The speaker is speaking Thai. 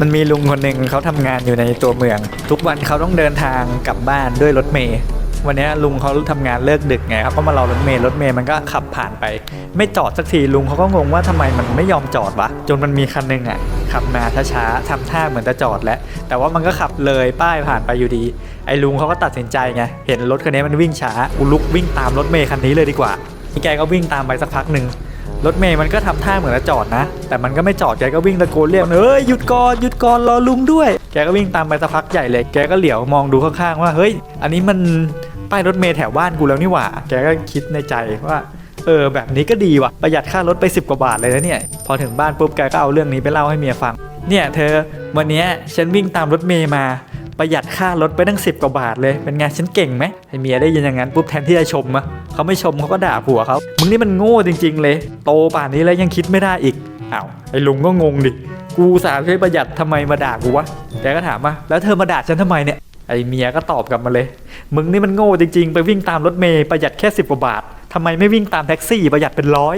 มันมีลุงคนหนึ่งเขาทำงานอยู่ในตัวเมือง ทุกวันเขาต้องเดินทางกลับบ้านด้วยรถเมย์วันนี้ลุงเขาทำงานเลิกดึกไงเขาก็มารอรถเมย์รถเมย์มันก็ขับผ่านไป ไม่จอดสักทีลุงเขาก็งงว่าทำไมมันไม่ยอมจอดวะจนมันมีคันหนึงอะขับมาช้าๆทำท่าเหมือนจะจอดแล้วแต่ว่ามันก็ขับเลยป้ายผ่านไปอยู่ดี ไอ้ลุงเขาก็ตัดสินใจไงเห็นรถคันนี้มันวิ่งช้าอุลุกวิ่งตามรถเมย์คันนี้เลยดีกว่าพี่แกก็วิ่งตามไปสักพักหนึ่ง รถเมย์มันก็ทำท่าเหมือนจะจอดนะ แต่มันก็ไม่จอดแกก็วิ่งตะโกนเรียกเฮ้ยหยุดก่อนหยุดก่อนรอลุงด้วย แกก็วิ่งตามไปสักพักใหญ่เลยแกก็เหลียวมองดูข้างๆว่าเฮ้ย อันนี้มันป้ายรถเมย์แถวบ้านกูแล้วนี่หว่า แกก็คิดในใจว่าเออแบบนี้ก็ดีว่ะประหยัดค่ารถไป 10 กว่าบาทเลยนะเนี่ยพอถึงบ้านปุ๊บแกก็เอาเรื่องนี้ไปเล่าให้เมียฟัง เนี่ยเธอวันนี้ฉันวิ่งตามรถเมย์มาประหยัดค่ารถไปตั้ง10 กว่าบาทเลยเป็นไงฉันเก่งไหมไอเมียได้ยินอย่างนั้นปุ๊บแทนที่จะชมอะ เขาไม่ชมเขาก็ด่าผัวเขามึงนี่มันโง่จริง ๆ เลย โตป่านนี้แล้วยังคิดไม่ได้อีกอ้าวไอ้ลุงก็งงดิกูสาห์ช่วยประหยัดทำไมมาด่ากูวะแกก็ถามว่าแล้วเธอมาด่าฉันทำไมเนี่ยไอเมียก็ตอบกลับมาเลย มึงนี่มันโง่จริง ๆ ไปวิ่งตามรถเมย์ประหยัดแค่สิบกว่าบาททำไมไม่วิ่งตามแท็กซี่ประหยัดเป็นร้อย